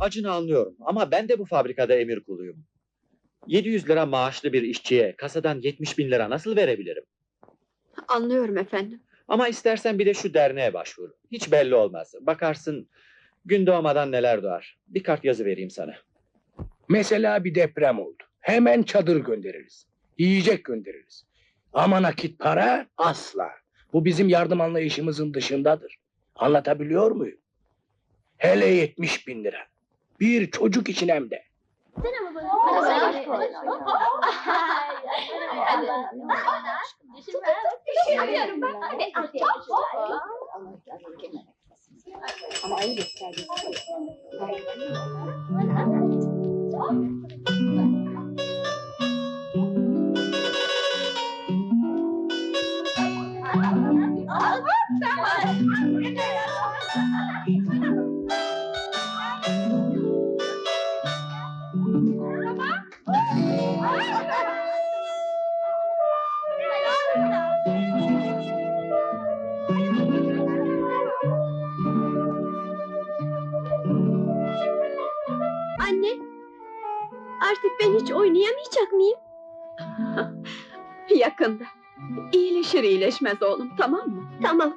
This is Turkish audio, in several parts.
Acını anlıyorum ama ben de bu fabrikada emir kuluyum. 700 lira maaşlı bir işçiye kasadan 70 bin lira nasıl verebilirim? Anlıyorum efendim. Ama istersen bir de şu derneğe başvur. Hiç belli olmaz. Bakarsın gün doğmadan neler doğar. Bir kart yazı vereyim sana. Mesela bir deprem oldu. Hemen çadır göndeririz. Yiyecek göndeririz. Ama nakit para asla. Bu bizim yardım anlayışımızın dışındadır. Anlatabiliyor muyum? Hele 70 bin lira. Bir çocuk için hem de. Anne, artık ben hiç oynayamayacak mıyım? Yakında. İyileşir iyileşmez oğlum, tamam mı? Tamam.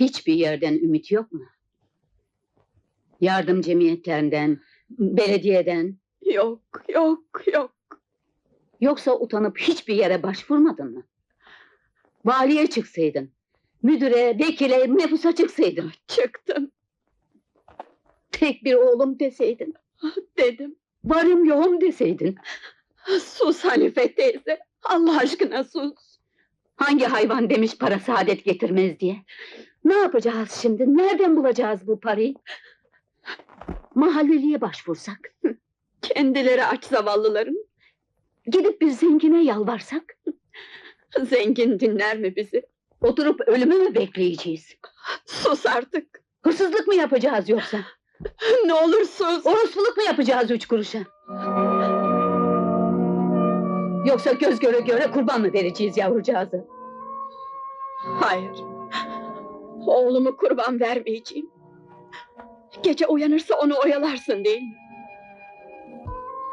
Hiçbir yerden ümit yok mu? Yardım cemiyetlerinden, belediyeden, Yok, yok, yok. yoksa utanıp hiçbir yere başvurmadın mı? Valiye çıksaydın, müdüre, vekile, nüfusa çıksaydın, Çıktım, tek bir oğlum deseydin, dedim. varım yoğum deseydin, Sus Hanife teyze. Allah aşkına sus. hangi hayvan demiş para saadet getirmez diye? Ne yapacağız şimdi? Nereden bulacağız bu parayı? Mahalleliye başvursak, Kendileri aç zavallıların. gidip bir zengine yalvarsak, Zengin dinler mi bizi? oturup ölümü mü bekleyeceğiz? Sus artık. Hırsızlık mı yapacağız yoksa? Ne olur sus. Orospuluk mu yapacağız üç kuruşa? Yoksa göz göre göre kurban mı vereceğiz yavrucağızı? Hayır. Oğlumu kurban vermeyeceğim. Gece uyanırsa onu oyalarsın değil mi?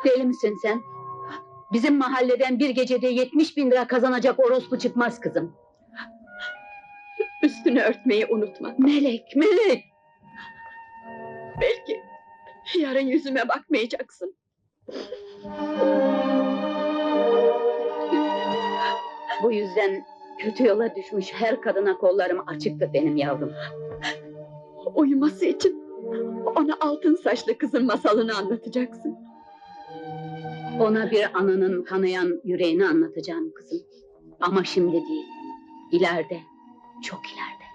Deli misin sen? Bizim mahalleden bir gecede 70 bin lira kazanacak orospu çıkmaz kızım. Üstünü örtmeyi unutma. Melek, melek! Belki yarın yüzüme bakmayacaksın. Bu yüzden kötü yola düşmüş her kadına kollarım açıktı benim yavrum. Uyuması için ona altın saçlı kızın masalını anlatacaksın. Ona bir ananın kanayan yüreğini anlatacağım kızım. Ama şimdi değil. İleride, çok ileride.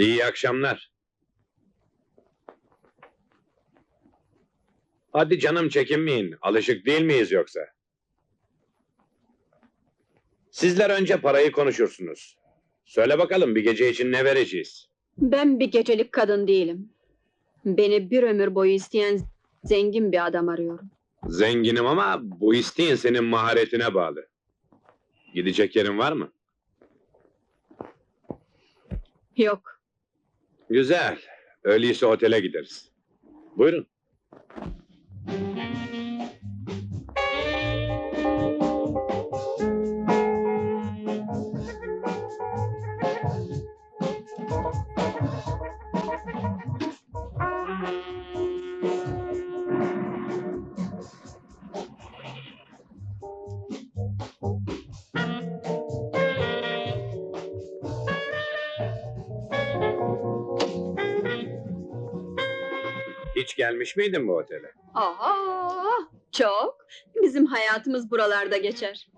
İyi akşamlar. Hadi canım çekinmeyin. Alışık değil miyiz yoksa? Sizler önce parayı konuşursunuz. Söyle bakalım bir gece için ne vereceğiz? Ben bir gecelik kadın değilim. Beni bir ömür boyu isteyen zengin bir adam arıyorum. Zenginim ama bu isteğin senin maharetine bağlı. Gidecek yerin var mı? Yok. Güzel. Öyleyse otele gideriz. Buyurun. Hiç gelmiş miydin bu otele? Aha, çok. Bizim hayatımız buralarda geçer.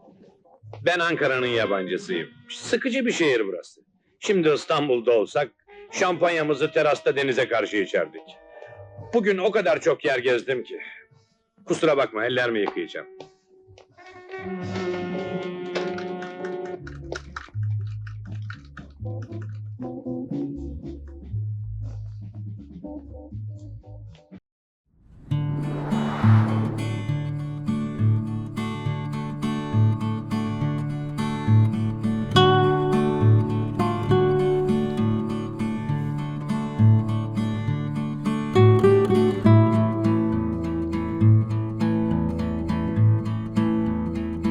Ben Ankara'nın yabancısıyım. Sıkıcı bir şehir burası. Şimdi İstanbul'da olsak şampanyamızı terasta denize karşı içerdik. Bugün o kadar çok yer gezdim ki. Kusura bakma ellerimi yıkayacağım.